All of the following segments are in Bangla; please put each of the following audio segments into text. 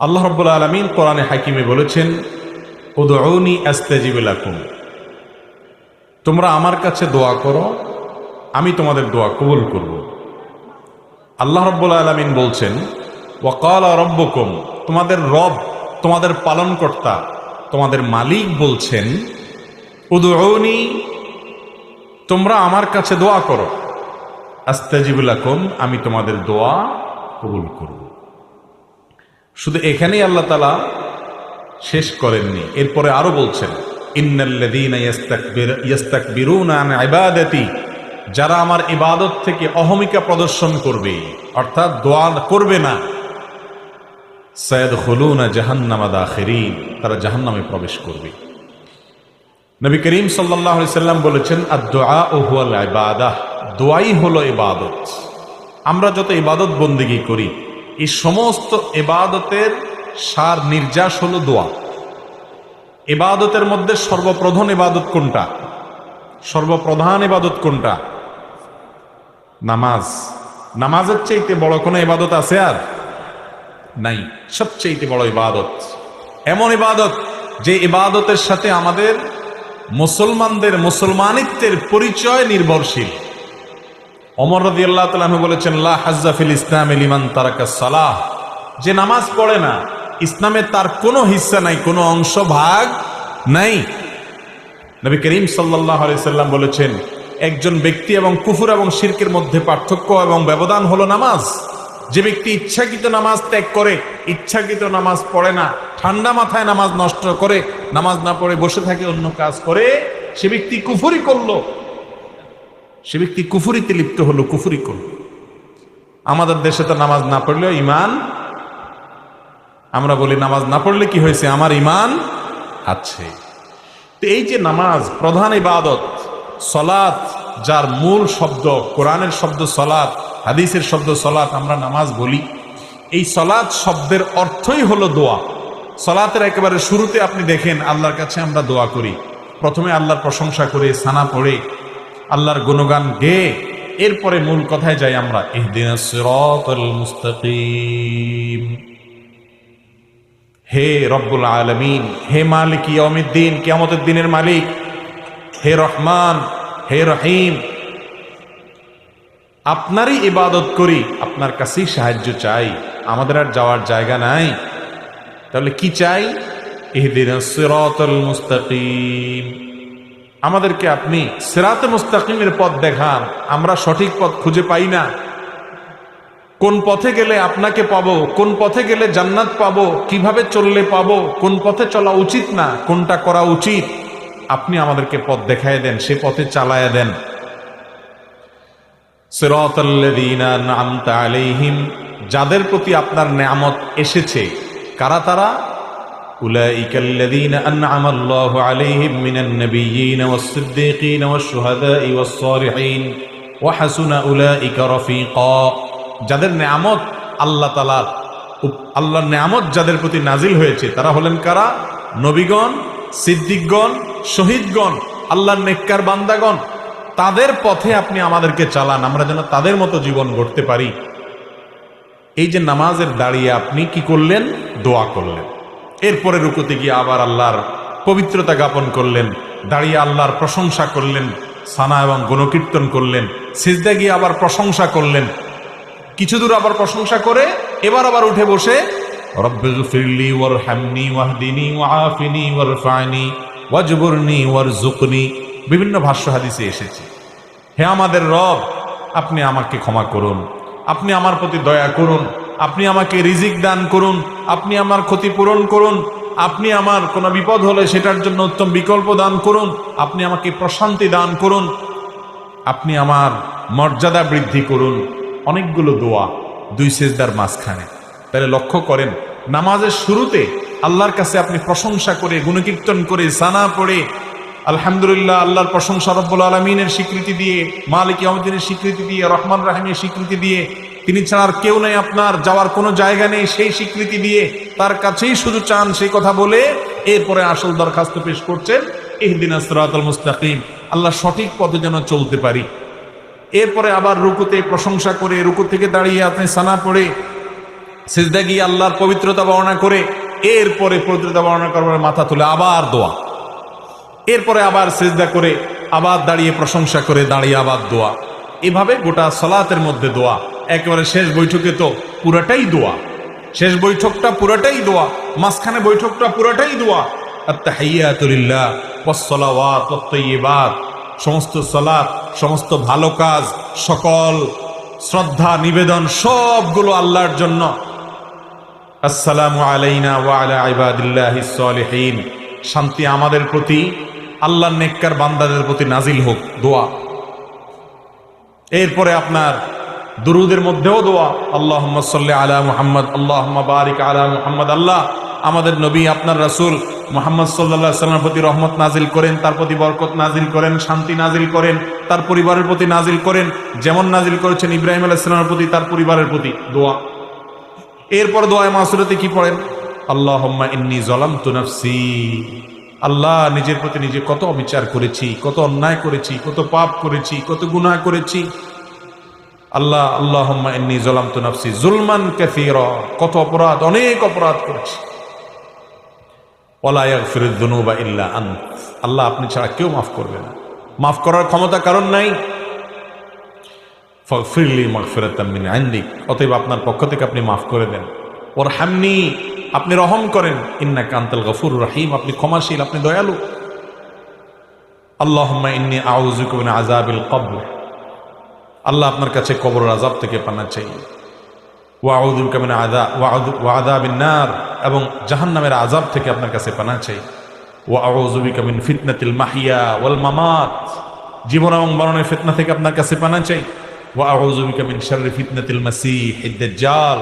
আল্লাহ রব্বুল আলমিন কোরআনে হাকিমে বলেছেন উদৌনি আস্তেজিবুলাকুম তোমরা আমার কাছে দোয়া করো, আমি তোমাদের দোয়া কবুল করব। আল্লাহ রব্বুল আলমিন বলছেন, ওয়াকাল রব্বকুম। তোমাদের রব, তোমাদের পালনকর্তা, তোমাদের মালিক বলছেন উদৌনি তোমরা আমার কাছে দোয়া করো। আস্তাজিবুলাকুম আমি তোমাদের দোয়া কবুল করব। শুধু এখানেই আল্লাহ তালা শেষ করেননি। এরপরে আরও বলছেন যারা আমার ইবাদত থেকে অহমিকা প্রদর্শন করবে, অর্থাৎ দোয়া করবে না। সৈয়দ হলুনা জাহান্নামা দাখিরিন, তারা জাহান্নামে প্রবেশ করবে। নবী করিম সাল্লাম বলেছেন দোয়াই হলো ইবাদত। আমরা যত ইবাদত বন্দেগী করি এই সমস্ত এবাদতের সার নির্যাস হলো দোয়া। এবাদতের মধ্যে সর্বপ্রধান এবাদত কোনটা? সর্বপ্রধান এবাদত কোনটা? নামাজ। নামাজের চাইতে বড় কোনো ইবাদত আছে আর? নাই। সবচেয়ে বড় ইবাদত এমন ইবাদত যে ইবাদতের সাথে আমাদের মুসলমানদের মুসলমানিত্বের পরিচয় নির্ভরশীল। অমর রদি আল্লাহ তালু বলেছেন, লা ইসলাম লিমান তারাকা সালাহ। যে নামাজ পড়ে না ইসলামে তার কোনো হিস্সা নাই, কোনো অংশ ভাগ নাই। নবী করিম সাল্লাহ সাল্লাম বলেছেন, একজন ব্যক্তি এবং কুফুর এবং শিরকের মধ্যে পার্থক্য এবং ব্যবধান হলো নামাজ। যে ব্যক্তি ইচ্ছাকৃত নামাজ ত্যাগ করে, ইচ্ছাকৃত নামাজ পড়ে না, ঠান্ডা মাথায় নামাজ নষ্ট করে, নামাজ না পড়ে বসে থাকে, অন্য কাজ করে, সে ব্যক্তি কুফুরি করল সে ব্যক্তি কুফুরিতে লিপ্ত হলো, কুফুরি করল। আমাদের দেশে তো নামাজ না পড়লেও ইমান আমরা বলি, নামাজ না পড়লে কি হয়েছে? আমার ইমান আছে। তো এই যে নামাজ, প্রধান ইবাদত, সলাৎ, যার মূল শব্দ, কোরআনের শব্দ সলাৎ, হাদিসের শব্দ সলাৎ আমরা নামাজ বলি, এই সলাৎ শব্দের অর্থই হলো দোয়া। সলাতের একেবারে শুরুতে আপনি দেখেন, আল্লাহর কাছে আমরা দোয়া করি। প্রথমে আল্লাহর প্রশংসা করে, সানা পড়ে আল্লাহর গুণগান গে এরপরে মূল কথায় যাই আমরা হে রব্বুল আলমিন, হে মালিক ইয়মিদ্দিন কিয়ামতের দিনের মালিক, হে রহমান, হে রহিম, আপনারই ইবাদত করি, আপনার কাছেই সাহায্য চাই, আমাদের আর যাওয়ার জায়গা নাই। তাহলে কি চাই? ইহদিন সিরাতাল মুস্তাকিম। আমাদেরকে আপনি সিরাতে মুস্তাকিমের পথ দেখান। আমরা সঠিক পথ খুঁজে পাই না। কোন পথে গেলে আপনাকে পাবো, কোন পথে গেলে জান্নাত পাবো, কীভাবে চললে পাবো, কোন পথে চলা উচিত না, কোনটা করা উচিত, আপনি আমাদেরকে পথ দেখায় দেন, সে পথে চালায় দেন। যাদের প্রতি আপনার নেয়ামত এসেছে, কারা তারা? উলাইকাল্লাযীনা আন'আমা আল্লাহু আলাইহিম মিনান নাবিয়্যিন ওয়াস-সিদ্দীকিন ওয়াশ-শুহাদা'i ওয়াস-সালিহিন ওয়া হাসুনা উলাইকা রাফিকা। যাদের নেয়ামত আল্লাহ তাআলার উপ- আল্লাহর নেয়ামত যাদের প্রতি নাজিল হয়েছে, তারা হলেন কারা? নবীগণ, সিদ্দিকগণ, শহীদগণ, আল্লাহর নেককার বান্দাগণ। তাদের পথে আপনি আমাদেরকে চালান, আমরা যেন তাদের মতো জীবন গড়তে পারি। এই যে নামাজের দাঁড়িয়ে আপনি কি করলেন? দোয়া করলেন। এরপরে রুকুতে গিয়ে আবার আল্লাহর পবিত্রতা জ্ঞাপন করলেন, দাঁড়িয়ে আল্লাহর প্রশংসা করলেন, সানা এবং গুণকীর্তন করলেন সিজদা গিয়ে আবার প্রশংসা করলেন। কিছু দূর আবার প্রশংসা করে, এবার আবার উঠে বসে ওয়াআফিনি ওয়ারফানি ওয়াজবুরনি ওয়ারজুকনি বিভিন্ন ভাষ্য হাদিসে এসেছে। হে আমাদের রব, আপনি আমাকে ক্ষমা করুন, আপনি আমার প্রতি দয়া করুন আপনি আমাকে রিজিক দান করুন, আপনি আমার ক্ষতিপূরণ করুন, আপনি আমার কোনো বিপদ হলে সেটার জন্য উত্তম বিকল্প দান করুন, আপনি আমাকে প্রশান্তি দান করুন, আপনি আমার মর্যাদা বৃদ্ধি করুন। অনেকগুলো দোয়া, দুই সেজদার মাঝখানে। তাহলে লক্ষ্য করেন, নামাজের শুরুতে আল্লাহর কাছে আপনি প্রশংসা করে, গুণকীর্তন করে, সানা পড়ে, আলহামদুলিল্লাহ, আল্লাহর প্রশংসা রব্বুল আলমিনের স্বীকৃতি দিয়ে, মালিক ইয়ামুদ্দিনের স্বীকৃতি দিয়ে, রহমান রাহিমের স্বীকৃতি দিয়ে তিনি ছাড়া আর কেউ নেই আপনার, যাওয়ার কোনো জায়গা নেই, সেই স্বীকৃতি দিয়ে তার কাছেই শুধু চান সেই কথা বলে এরপরে আসল দরখাস্ত পেশ করছেন, ইহদিন আসরাতুল মুস্তাকিম। আল্লাহ সঠিক পথে যেন চলতে পারি। এরপরে আবার রুকুতে প্রশংসা করে, রুকু থেকে দাঁড়িয়ে আপনি সানা পড়ে, সিজদা গিয়ে আল্লাহর পবিত্রতা বর্ণনা করে, এরপরে পবিত্রতা বর্ণনা করবার মাথা তুলে আবার দোয়া। এরপরে আবার সিজদা করে, আবার দাঁড়িয়ে প্রশংসা করে, দাঁড়িয়ে আবার দোয়া। এভাবে গোটা সলাতের মধ্যে দোয়া। একেবারে শেষ বৈঠকে তো পুরাটাই দোয়া। শেষ বৈঠকটা পুরাটাই দোয়া, মাঝখানে বৈঠকটা পুরাটাই দোয়া। ওয়াত সমস্ত সমস্ত ভালো কাজ, সকল শ্রদ্ধা, নিবেদন সবগুলো আল্লাহর জন্য। আসসালামু আলাইনা ওয়া আলা ইবাদিল্লাহিস সালিহিন শান্তি আমাদের প্রতি আল্লাহ নেককার বান্দাদের প্রতি নাজিল হোক, দোয়া। এরপরে আপনার দুরুদের মধ্যেও দোয়া আল্লাহ সাল্লি আলা মুহাম্মদ আল্লাহ বারিক আলা মুহাম্মদ, আল্লাহ, আমাদের নবী, আপনার রাসূল মোহাম্মদ সাল্লাহ সাল্লামের প্রতি রহমত নাজিল করেন, তার প্রতি বরকত নাজিল করেন, শান্তি নাজিল করেন, তার পরিবারের প্রতি নাজিল করেন, যেমন নাজিল করেছেন ইব্রাহিম আলাইসালামের প্রতি, তার পরিবারের প্রতি দোয়া। এরপর দোয়ায় মাসুরাতে কি পড়েন? আল্লাহ ইন্নি জলাম তু নফসি। আল্লাহ, নিজের প্রতি নিজে কত অবিচার করেছি, কত অন্যায় করেছি, কত পাপ করেছি, কত গুনাহ করেছি। আল্লাহ আল্লাহ ইন্নি জলাম তু নফসি জুলমান কাসীর। কত অপরাধ, অনেক অপরাধ করেছি। আল্লাহ আপনি ছাড়া কেউ মাফ করবে না। মাফ করার ক্ষমতা কারণ নাই। অতএব আপনার পক্ষ থেকে আপনি মাফ করে দেন। ওর হামনি আপনি রহম করেন। ইন্না কান্তাল গফুর রহিম। আপনি ক্ষমাশীল, আপনি দয়ালু। আল্লাহুম্মা ইন্নী আউযুকা মিন আযাবিল কবর। আল্লাহ আপনার কাছে কবর আযাব থেকে পানা চাই। ওয়াউযু বিকা মিন আযা, ওয়াউযু ওয়াআযাবিন নার এবং জাহান্নামের আযাব থেকে আপনার কাছে পানা চাই। ওয়াউযু বিকা মিন ফিতনাতিল মাহিয়া ওয়াল মামাত, জীবন এবং মরণের ফিতনা থেকে আপনার কাছে পানা চাই। ওয়াউযু বিকা মিন শাররি ফিতনাতিল মাসীহিদ দাজ্জাল,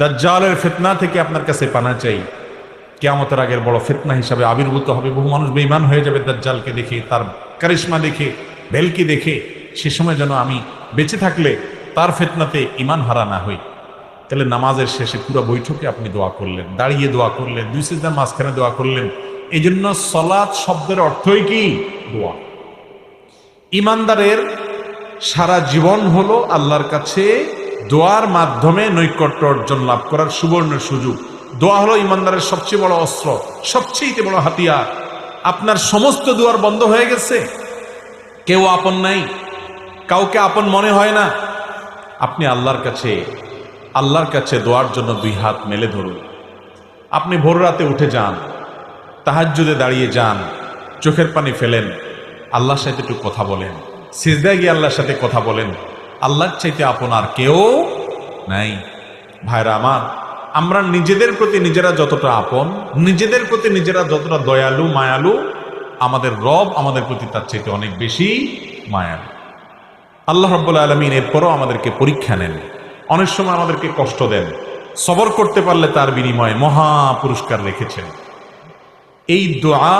দাজ্জালের ফিতনা থেকে আপনার কাছে পানা চাই। কেয়ামতের আগের বড় ফিতনা হিসাবে আবির্ভূত হবে, বহু মানুষ বেঈমান হয়ে যাবে দাজ্জালকে দেখে, তার কারিশমা দেখে, ভেলকি দেখে। সে সময় যেন আমি বেঁচে থাকলে তার ফেতনাতে ইমান হারা না হই। তাহলে নামাজের শেষে পুরো বৈঠকে আপনি দোয়া করলেন, দাঁড়িয়ে দোয়া করলেন, দুই সিজদার মাঝখানে দোয়া করলেন। এই জন্য সলাৎ শব্দের অর্থই কি? দোয়া। ইমানদারের সারা জীবন হলো আল্লাহর কাছে দোয়ার মাধ্যমে নৈকট্য অর্জন লাভ করার সুবর্ণ সুযোগ। দোয়া হলো ইমানদারের সবচেয়ে বড় অস্ত্র সবচেয়ে বড় হাতিয়ার। আপনার সমস্ত দুয়ার বন্ধ হয়ে গেছে। কেউ আপন নাই। কাউকে আপন মনে হয় না। আপনি আল্লাহর কাছে আল্লাহর কাছে দোয়ার জন্য দুই হাত মেলে ধরুন। আপনি ভোর রাতে উঠে যান, তাহাজ্জুদে দাঁড়িয়ে যান, চোখের পানি ফেলেন, আল্লাহর সাথে একটু কথা বলেন। সিজদায় গিয়ে আল্লাহর সাথে কথা বলেন। আল্লাহর চাইতে আপনার কেউ নাই। ভাইরা আমার, আমরা নিজেদের প্রতি নিজেরা যতটা আপন, নিজেদের প্রতি নিজেরা যতটা দয়ালু, মায়ালু, আমাদের রব আমাদের প্রতি তার চাইতে অনেক বেশি মায়ালু। আল্লাহ রব্বুল আলমিন এরপরও আমাদেরকে পরীক্ষা নেন। অনেক সময় আমাদেরকে কষ্ট দেন। সবর করতে পারলে তার বিনিময়ে মহা পুরস্কার রেখেছেন। এই দোয়া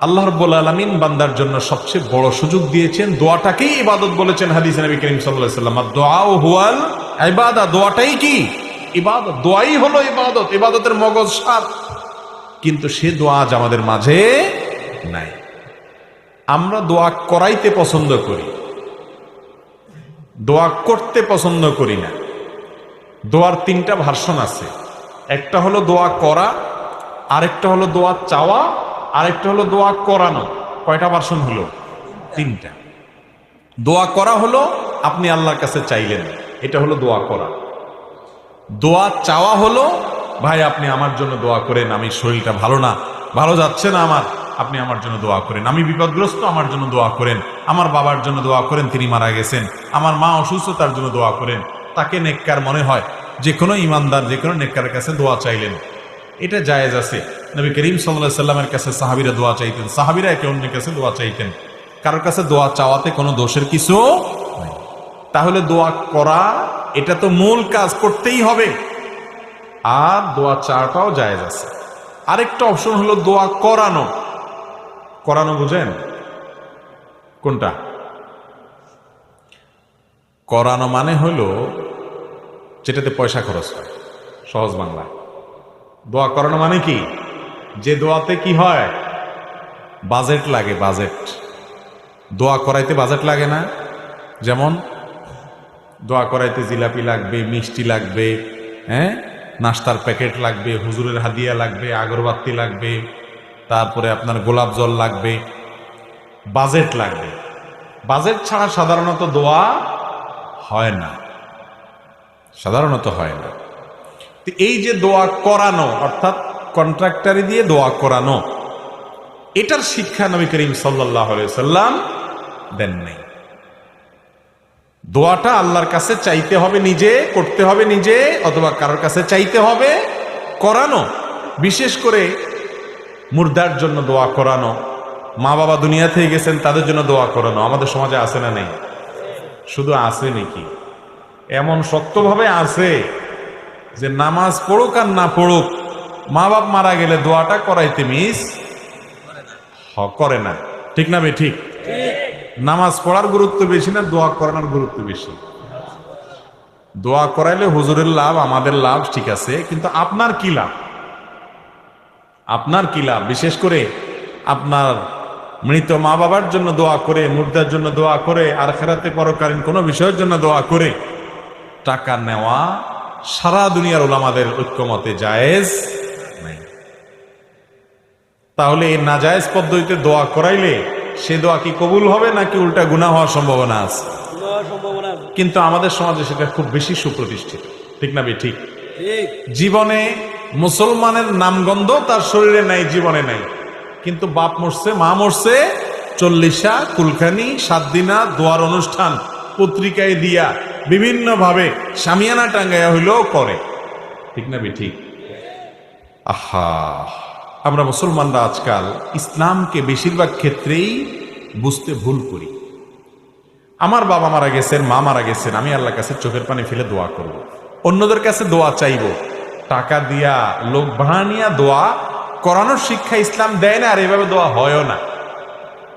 আল্লাহ রব্বুল আলমিন বান্দার জন্য সবচেয়ে বড় সুযোগ দিয়েছেন। দোয়াটাকেই ইবাদত বলেছেন হাদিস নবী করিম সাল্লাহ সাল্লাম দোয়া ও হুয়াল ইবাদা, দোয়াটাই কি? ইবাদত, দোয়াই হলো ইবাদত, ইবাদতের মগজ সার। কিন্তু সে দোয়া আজ আমাদের মাঝে নাই। আমরা দোয়া করাইতে পছন্দ করি। দোয়া করতে পছন্দ করি না। দোয়ার তিনটা ভার্সন আছে। একটা হলো দোয়া করা, আরেকটা হলো দোয়া চাওয়া, আরেকটা হলো দোয়া করানো। কয়টা ভার্সন হলো? তিনটা। দোয়া করা হলো, আপনি আল্লাহর কাছে চাইলেন। এটা হলো দোয়া করা। দোয়া চাওয়া হলো, ভাই, আপনি আমার জন্য দোয়া করেন, আমি শরীরটা ভালো না, ভালো যাচ্ছে না আমার। আপনি আমার জন্য দোয়া করেন। আমি বিপদগ্রস্ত, আমার জন্য দোয়া করেন। আমার বাবার জন্য দোয়া করেন, তিনি মারা গেছেন। আমার মা অসুস্থ তার জন্য দোয়া করেন। তাকে নেককার মনে হয়। যে কোনো ইমানদার, যে কোনো নেককারের কাছে দোয়া চাইলেন। এটা জায়েজ আছে। নবী করিম সাল্লাহ সাল্লামের কাছে সাহাবিরা দোয়া চাইতেন। সাহাবিরা একে অন্যের কাছে দোয়া চাইতেন। কারোর কাছে দোয়া চাওয়াতে কোনো দোষের কিছু তাহলে দোয়া করা, এটা তো মূল কাজ করতেই হবে। আর দোয়া চাওয়াটাও জায়েজ আছে। আরেকটা অপশন হলো দোয়া করানো। করানো বুঝেন? কোনটা? করানো মানে হলো যেটাতে পয়সা খরচ হয়, সহজ বাংলা। দোয়া করানো মানে কি? যে দোয়াতে কি হয়? বাজেট লাগে, বাজেট। দোয়া করাইতে বাজেট লাগে না? যেমন, দোয়া করাইতে জিলাপি লাগবে, মিষ্টি লাগবে হ্যাঁ? নাস্তার প্যাকেট লাগবে, হুজুরের হাদিয়া লাগবে, আগরবাতি লাগবে তারপরে আপনার গোলাপ জল লাগবে, বাজেট লাগবে। বাজেট ছাড়া সাধারণত দোয়া হয় না। সাধারণত হয় না। এই যে দোয়া করানো, অর্থাৎ কন্ট্রাক্টারি দিয়ে দোয়া করানো, এটার শিক্ষা নবী করিম সাল্লাম দেন নাই। দোয়াটা আল্লাহর কাছে চাইতে হবে নিজে, করতে হবে নিজে, অথবা কারোর কাছে চাইতে হবে করানো। বিশেষ করে মুর্দার জন্য দোয়া করানো। মা বাবা দুনিয়া থেকে গেছেন, তাদের জন্য দোয়া করানো। আমাদের সমাজে আছে না নেই? শুধু আছে নাকি? এমন শক্তভাবে আছে যে নামাজ পড়ুক আর না পড়ুক, মা বাপ মারা গেলে দোয়াটা করাইতে মিস করে না। ঠিক না বে, ঠিক? নামাজ পড়ার গুরুত্ব বেশি না দোয়া করানোর গুরুত্ব বেশি? দোয়া করাইলে হুজুরের লাভ, আমাদের লাভ ঠিক আছে, কিন্তু আপনার কি লাভ? আপনার কি লাভ? বিশেষ করে আপনার মৃত মা বাবার জন্য দোয়া করে মুর্দার জন্য দোয়া করে আর খেরাতে পরকালীন কোনো বিষয়ের জন্য দোয়া করে টাকা নেওয়া সারা দুনিয়ার ওলামাদের ঐক্যমতে জায়েজ নাই। তাহলে এই নাজায়েজ পদ্ধতিতে দোয়া করাইলে সে দোয়া কি কবুল হবে নাকি উল্টা গুণা হওয়ার সম্ভাবনা আছে? কিন্তু আমাদের সমাজে সেটা খুব বেশি সুপ্রতিষ্ঠিত। ঠিক না বে ঠিক। জীবনে মুসলমানের নামগন্ধ তার শরীরে নাই, জীবনে নাই। কিন্তু বাপ মরছে, মা মরছে, চল্লিশা, কুলখানি সাত দিনা দোয়ার অনুষ্ঠান, পত্রিকায় দিয়া বিভিন্ন ভাবে সামিয়ানা টাঙ্গাইয়া হইলেও করে। ঠিক না বে, ঠিক? আহা! আমরা মুসলমানরা আজকাল ইসলামকে বেশিরভাগ ক্ষেত্রেই বুঝতে ভুল করি। আমার বাবা মারা গেছেন, মা মারা গেছেন, আমি আল্লাহর কাছে চোখের পানি ফেলে দোয়া করব। অন্যদের কাছে দোয়া চাইব। টাকা দিয়া, লোক ভাড়া দোয়া, করানোর শিক্ষা ইসলাম দেয় না, আর এভাবে দোয়া হয়ও না।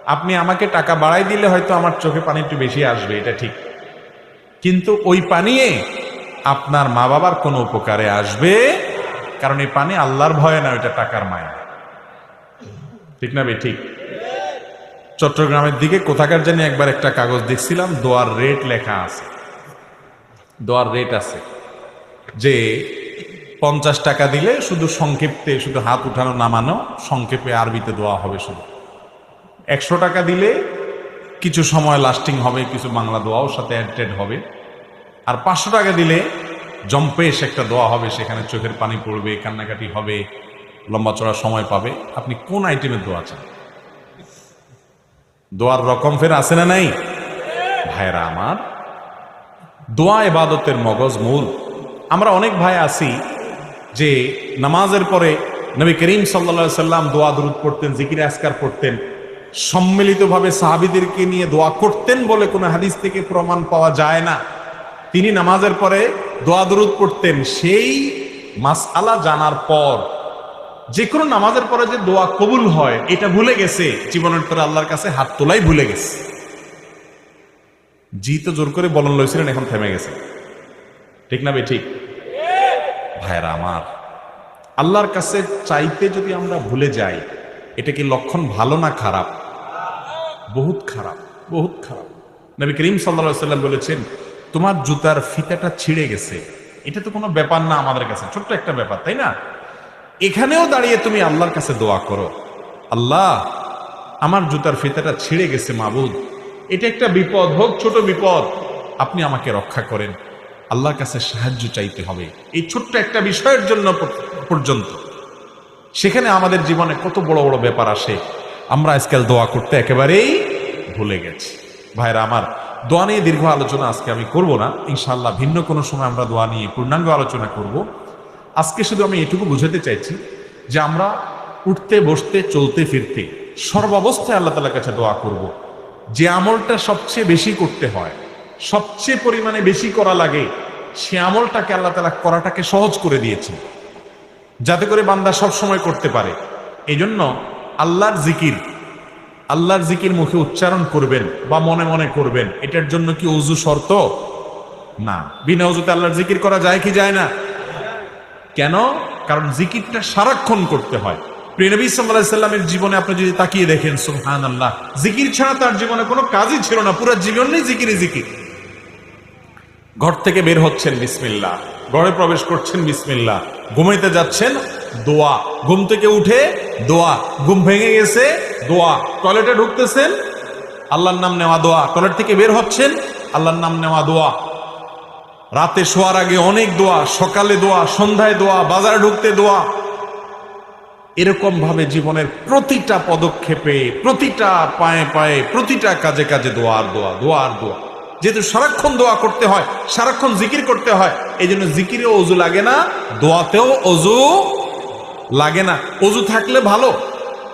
আপনি আমাকে টাকা বাড়াই দিলে হয়তো আমার চোখে পানি একটু বেশি আসবে, এটা ঠিক। কিন্তু ওই পানিয়ে আপনার মা বাবার কোনো উপকারে আসবে? কারণ এই পানি আল্লাহর ভয় না, ওইটা টাকার মায়া। ঠিক না বে ঠিক। চট্টগ্রামের দিকে কোথাকার জানি একবার একটা কাগজ দেখছিলাম, দোয়ার রেট লেখা আছে। দোয়ার রেট আছে যে পঞ্চাশ টাকা দিলে শুধু সংক্ষেপতে, শুধু হাত উঠানো, নামানো, সংক্ষেপে আরবিতে দোয়া হবে শুধু। একশো টাকা দিলে কিছু সময় লাস্টিং হবে, কিছু বাংলা দোয়াও সাথে অ্যাডটেড হবে। আর পাঁচশো টাকা দিলে জম্পেশ একটা দোয়া হবে, সেখানে চোখের পানি পড়বে, কান্নাকাটি হবে, লম্বা চড়া সময় পাবে। আপনি কোন আইটেমের দোয়া চান? দোয়ার রকম ফের আছে না নাই? ভাইরা আমার, দোয়া এবাদতের মগজ মূল। আমরা অনেক ভাই আছি যে নামাজের পরে নবী করিম সাল্লা সাল্লাম দোয়া দরুদ পড়তেন, জিকির আসকার পড়তেন, সম্মিলিতভাবে সাহাবিদেরকে নিয়ে দোয়া করতেন বলে কোনো হাদিস থেকে প্রমাণ পাওয়া যায় না। তিনি নামাজের পরে দোয়া দরুদ পড়তেন, সেই মাসআলা জানার পর যে কোনো নামাজের পরে যে দোয়া কবুল হয়, এটা ভুলে গেছে, জীবনের পরে আল্লাহর কাছে হাত তোলাই ভুলে গেছে। জি তো জোর করে বলন লইছিলেন, এখন থেমে গেছে। ঠিক না বে, ঠিক? ভাইরা আমার, আল্লাহর কাছে চাইতে যদি আমরা ভুলে যাই, এটা কি লক্ষণ ভালো না খারাপ? বহুত খারাপ বহুত খারাপ। নবী করিম সাল্লা সাল্লাম বলেছেন, তোমার জুতার ফিতাটা ছিঁড়ে গেছে। এটা তো কোনো ব্যাপার না আমাদের কাছে, ছোট্ট একটা ব্যাপার, তাই না? এখানেও দাঁড়িয়ে তুমি আল্লাহর কাছে দোয়া করো। আল্লাহ, আমার জুতার ফিতাটা ছিঁড়ে গেছে মাবুদ। এটা একটা বিপদ হোক, ছোট বিপদ। আপনি আমাকে রক্ষা করেন। আল্লাহর কাছে সাহায্য চাইতে হবে। এই ছোট্ট একটা বিষয়ের জন্য পর্যন্ত। সেখানে আমাদের জীবনে কত বড় বড় ব্যাপার আসে। আমরা আজকাল দোয়া করতে একেবারেই ভুলে গেছি। ভাইরা, আমার দোয়া নিয়ে দীর্ঘ আলোচনা আজকে আমি করব না। ইনশাল্লাহ ভিন্ন কোনো সময় আমরা দোয়া নিয়ে পূর্ণাঙ্গ আলোচনা করব। আজকে শুধু আমি এটুকু বুঝাতে চাইছি যে আমরা উঠতে, বসতে, চলতে, ফিরতে সর্বাবস্থায় আল্লাহ তালার কাছে দোয়া করব। যে আমলটা সবচেয়ে বেশি করতে হয় সবচেয়ে পরিমাণে বেশি করা লাগে সে আমলটাকে আল্লাহ তালা করাটাকে সহজ করে দিয়েছে যাতে করে বান্দা সব সময় করতে পারে। এই জন্য আল্লাহর জিকির আল্লাহর জিকির মুখে উচ্চারণ করবেন বা মনে মনে করবেন, এটার জন্য কি উজু শর্ত? না। বিনা উজুতে আল্লাহর জিকির করা যায় কি যায় না? কেন? কারণ জিকিরটা সারাক্ষণ করতে হয়। প্রিয়নবী জীবনে আপনি যদি তাকিয়ে দেখেন সুহান আল্লাহ জিকির ছাড়া তার জীবনে কোনো কাজই ছিল না। পুরো জীবন নেই জিকিরে জিকির। ঘর থেকে বের হচ্ছেন বিসমিল্লা। ঘরে প্রবেশ করছেন বিসমিল্লা। ঘুমাইতে যাচ্ছেন, দোয়া। ঘুম থেকে উঠে দোয়া। ঘুম ভেঙে গেছে, দোয়া। টয়লেটে ঢুকতেছেন, আল্লাহর নাম নেওয়া দোয়া। টয়লেট থেকে বের হচ্ছেন, আল্লাহর নাম নেওয়া দোয়া। রাতে শোয়ার আগে অনেক দোয়া, সকালে দোয়া, সন্ধ্যায় দোয়া, বাজারে ঢুকতে দোয়া। এরকম ভাবে জীবনের প্রতিটা পদক্ষেপে, প্রতিটা পায়ে পায়ে, প্রতিটা কাজে কাজে দোয়ার দোয়া দোয়ার দোয়া। যেহেতু সারাক্ষণ দোয়া করতে হয়, সারাক্ষণ জিকির করতে হয় এই জন্য জিকিরেও অজু লাগে না, দোয়াতেও অজু লাগে না। অজু থাকলে ভালো,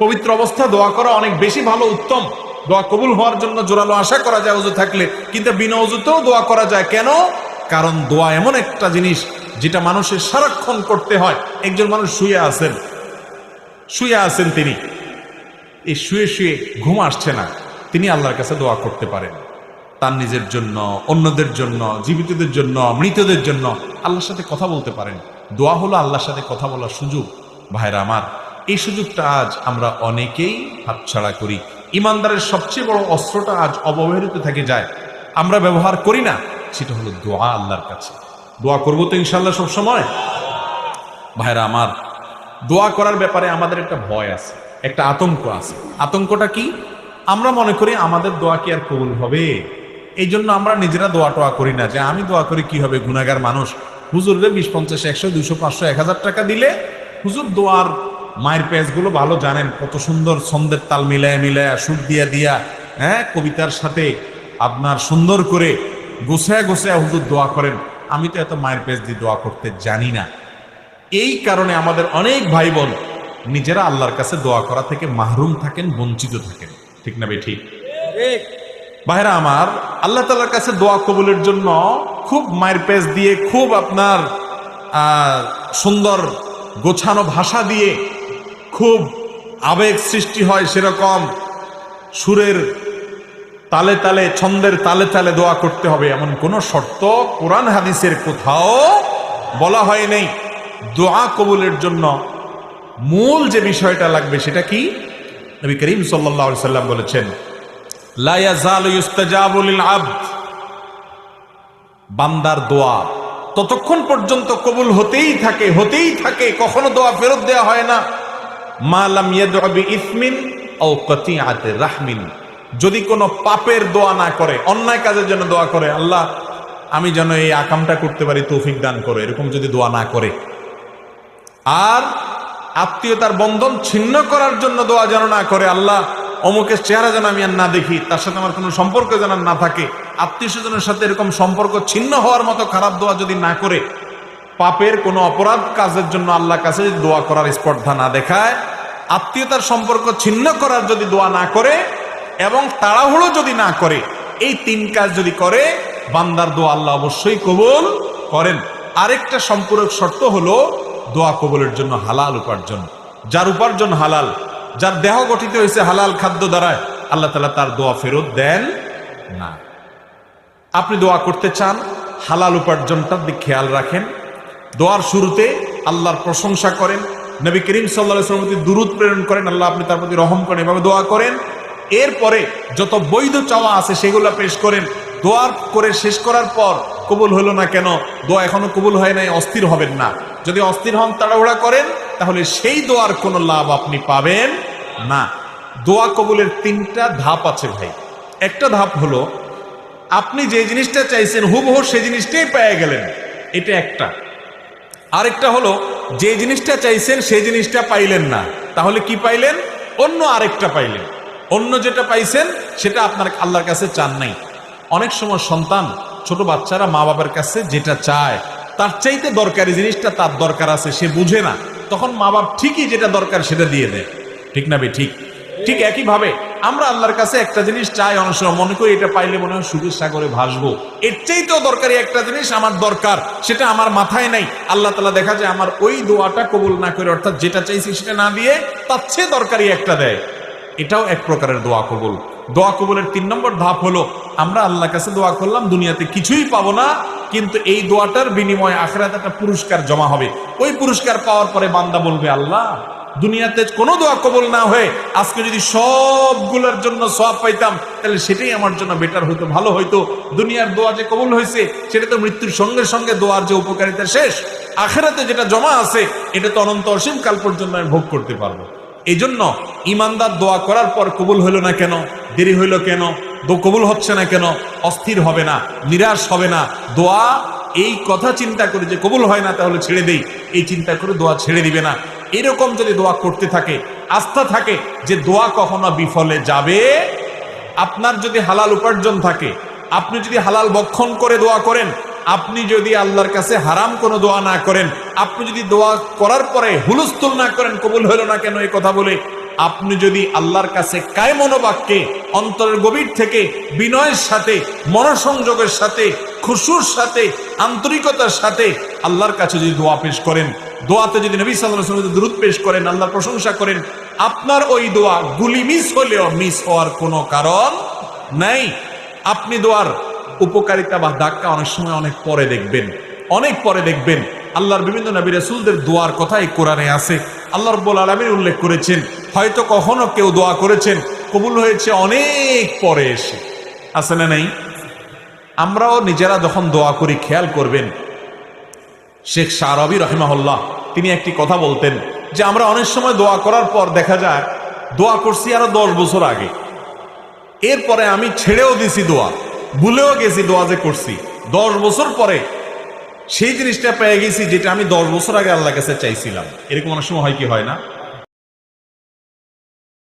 পবিত্র অবস্থা, দোয়া করা অনেক বেশি ভালো, উত্তম। দোয়া কবুল হওয়ার জন্য জোরালো আশা করা যায় অজু থাকলে, কিন্তু বিনা অজুতেও দোয়া করা যায় কেন? কারণ দোয়া এমন একটা জিনিস যেটা মানুষের সারাক্ষণ করতে হয়। একজন মানুষ শুয়ে আছেন শুয়ে আছেন তিনি। এই শুয়ে শুয়ে ঘুম আসছে না, তিনি আল্লাহর কাছে দোয়া করতে পারেন। তার নিজের জন্য, অন্যদের জন্য, জীবিতদের জন্য, মৃতদের জন্য আল্লাহর সাথে কথা বলতে পারেন। দোয়া হলো আল্লাহর সাথে কথা বলার সুযোগ। ভাইরা আমার, এই সুযোগটা আজ আমরা অনেকেই হাতছাড়া করি। ইমানদারের সবচেয়ে বড় অস্ত্রটা আজ অবহেলিত থেকে যায়। আমরা ব্যবহার করি না, সেটা হলো দোয়া আল্লাহর কাছে। দোয়া করব তো ইনশাল্লাহ সবসময় ভাইরা আমার, দোয়া করার ব্যাপারে আমাদের একটা ভয় আছে, একটা আতঙ্ক আছে। আতঙ্কটা কি? আমরা মনে করি আমাদের দোয়া কি আর কবুল হবে? এই জন্য আমরা নিজেরা দোয়া টোয়া করি না যে আমি দোয়া করি কি হবে গুনাগার মানুষ। হুজুরকে বিশ, পঞ্চাশ, একশো, দুইশো, পাঁচশো, এক হাজার টাকা দিলে হুজুর দোয়ার মায়ের পেজগুলো ভালো জানেন, কত সুন্দর ছন্দের তাল মিলায় মিলায়, সুর দিয়া দিয়া হ্যাঁ কবিতার সাথে আপনার সুন্দর করে গোছায় গোছায় হুজুর দোয়া করেন। আমি তো এত মায়ের পেজ দিয়ে দোয়া করতে জানি না। এই কারণে আমাদের অনেক ভাই বোন নিজেরা আল্লাহর কাছে দোয়া করা থেকে মাহরুম থাকেন, বঞ্চিত থাকেন। ঠিক না বে ঠিক। ভাইরা আমার, আল্লাহ তালার কাছে দোয়া কবুলের জন্য খুব মায়ের পেজ দিয়ে খুব আপনার সুন্দর গোছানো ভাষা দিয়ে খুব আবেগ সৃষ্টি হয় সেরকম সুরের তালে তালে, ছন্দের তালে তালে দোয়া করতে হবে। এমন কোন শর্ত কোরআন হাদিসের কোথাও বলা হয় নাই। দোয়া কবুলের জন্য মূল যে বিষয়টা লাগবে সেটা কি? নবী করিম সাল্লাল্লাহু সাল্লাম বলেছেন বান্দার দোয়া ততক্ষণ পর্যন্ত কবুল হতেই থাকে হতেই থাকে, কখনো দোয়া ফেরত দেওয়া হয় না। মা লাম ইয়াদউ বিইসমিন আও কাতিআতি রাহমিন। যদি কোনো পাপের দোয়া না করে, অন্যায় কাজের জন্য দোয়া করে, আল্লাহ, আমি যেন এই আকামটা করতে পারি, তৌফিক দান করে। এরকম যদি দোয়া না করে। আর আত্মীয়তার বন্ধন ছিন্ন করার জন্য দোয়া যেন না করে, আল্লাহ অমুকের চেহারা যেন আমি আর না দেখি, তার সাথে আমার কোনো সম্পর্ক যেন না থাকে। আত্মীয় স্বজনের সাথে এরকম সম্পর্ক ছিন্ন হওয়ার মতো খারাপ দোয়া যদি না করে, পাপের কোনো অপরাধ কাজের জন্য আল্লাহ কাছে যদি দোয়া করার স্পর্ধা না দেখায়, আত্মীয়তার সম্পর্ক ছিন্ন করার যদি দোয়া না করে, এবং তাড়াহুড়ো যদি না করে, এই তিন কাজ যদি করে, বান্দার দোয়া আল্লাহ অবশ্যই কবুল করেন। আরেকটা সম্পূরক শর্ত হলো, দোয়া কবুলের জন্য হালাল উপার্জন। যার উপার্জন হালাল যার দেহ গঠিত হয়েছে হালাল খাদ্য দ্বারায়, আল্লাহ তালা তার দোয়া ফেরত দেন না। আপনি দোয়া করতে চান, হালাল উপার্জনটার দিক খেয়াল রাখেন। দোয়ার শুরুতে আল্লাহর প্রশংসা করেন, নবী করিম সাল্লাহ প্রতি দুরুদ প্রেরণ করেন, আল্লাহ আপনি তার প্রতি রহম করেন, এভাবে দোয়া করেন। এরপরে যত বৈধ চাওয়া আছে সেগুলো পেশ করেন। দোয়ার করে শেষ করার পর কবুল হলো না কেন, দোয়া এখনও কবুল হয় নাই, অস্থির হবেন না। যদি অস্থির হন, তাড়াহুড়া করেন তাহলে সেই দোয়ার কোনো লাভ আপনি পাবেন না। দোয়া কবুলের তিনটা ধাপ আছে ভাই। একটা ধাপ হলো, আপনি যে জিনিসটা চাইছেন, হুবহু সেই জিনিসটাই পেয়ে গেলেন। এটা একটা। আরেকটা হলো, যে জিনিসটা চাইছেন, সেই জিনিসটা পাইলেন না। তাহলে কি পাইলেন? অন্য আরেকটা পাইলেন। অন্য যেটা পাইছেন, সেটা আপনার আল্লাহর কাছে চান নাই। অনেক সময় সন্তান, ছোট বাচ্চারা মা বাবার কাছে যেটা চায়, তার চাইতে দরকারি জিনিসটা তার দরকার আছে, সে বুঝে না। তখন মা বাপ ঠিকই যেটা দরকার সেটা দিয়ে দেয়। ঠিক না বে, ঠিক? ঠিক একইভাবে আমরা আল্লাহর কাছে একটা জিনিস চাই, অনেক সময় মনে করি এটা পাইলে মনে হয় সুখের সাগরে ভাসবো। এর চাইতেও দরকারি একটা জিনিস আমার দরকার, সেটা আমার মাথায় নাই। আল্লাহ তালা দেখা যায় আমার ওই দোয়াটা কবুল না করে, অর্থাৎ যেটা চাইছি সেটা না দিয়ে তার চেয়ে দরকারি একটা দেয়। এটাও এক প্রকারের দোয়া কবুল। দোয়া কবুলের তিন নম্বর ধাপ হলো, আমরা আল্লাহর কাছে দোয়া করলাম, দুনিয়াতে কিছুই পাবো না কিন্তু এই দোয়াটার বিনিময়ে আখরাত একটা পুরস্কার জমা হবে। ওই পুরস্কার পাওয়ার পরে বান্দা বলবে, আল্লাহ, দুনিয়াতে কোনো দোয়া কবুল না হয়ে আজকে যদি সবগুলোর জন্য সব পাইতাম, তাহলে সেটাই আমার জন্য বেটার হইতো, ভালো হইতো। দুনিয়ার দোয়া যে কবুল হয়েছে, সেটা তো মৃত্যুর সঙ্গে সঙ্গে দোয়ার যে উপকারিতা শেষ। আখেরাতে যেটা জমা আছে, এটা তো অনন্ত অসীম কাল পর্যন্ত আমি ভোগ করতে পারব। এই জন্য ইমানদার দোয়া করার পর কবুল হইল না কেন? দেরি হইল কেন? কবুল হচ্ছে না কেন? অস্থির হবে না, নিরাশ হবে না। দোয়া, এই কথা চিন্তা করে যে কবুল হয় না তাহলে ছেড়ে দেই। এই চিন্তা করে দোয়া ছেড়ে দিবে না। এরকম যদি দোয়া করতে থাকে, আস্থা থাকে যে দোয়া কখনো বিফলে যাবে, আপনার যদি হালাল উপার্জন থাকে, আপনি যদি হালাল বক্ষণ করে দোয়া করেন, আপনি যদি আল্লাহর কাছে হারাম কোনো দোয়া না করেন, আপনি যদি দোয়া করার পরে হুলস্থুল না করেন, কবুল হলো না কেন এই কথা বলে আপনি যদি আল্লাহর কাছে কায় মনোবাক্যে অন্তরের গভীর থেকে বিনয়ের সাথে, মনোসংযোগের সাথে, খুশুর সাথে, আন্তরিকতার সাথে আল্লাহর কাছে যদি দোয়া পেশ করেন, দোয়াতে যদি নবী সাল্লাহ দূরত পেশ করেন, আল্লাহর প্রশংসা করেন, আপনার ওই দোয়া গুলি মিস হলেও মিস হওয়ার কোনো কারণ নাই। আপনি দোয়ার উপকারিতা বা ধাক্কা অনেক সময় অনেক পরে দেখবেন, অনেক পরে দেখবেন। আল্লাহর বিভিন্ন নবী রাসূলদের দোয়ার কথা এই কোরআনে আছে। আল্লাহ রব্বুল আলামিন উল্লেখ করেছেন, হয়তো কখনো কেউ দোয়া করেছেন, কবুল হয়েছে অনেক পরে এসে। আছে না নাই? আমরাও নিজেরা যখন দোয়া করি, খেয়াল করবেন, শেখ শাহরবি রহিমাহুল্লাহ, তিনি একটি কথা বলতেন যে আমরা অনেক সময় দোয়া করার পর দেখা যায়, দোয়া করছি আরও দশ বছর আগে। এরপরে আমি ছেড়েও দিছি দোয়া, ভুলেও গেছি দোয়া যে করছি। দশ বছর পরে সেই জিনিসটা পেয়ে গেছি যেটা আমি দশ বছর আগে আল্লাহ কাছে চাইছিলাম। এরকম অনেক সময় হয় কি হয় না?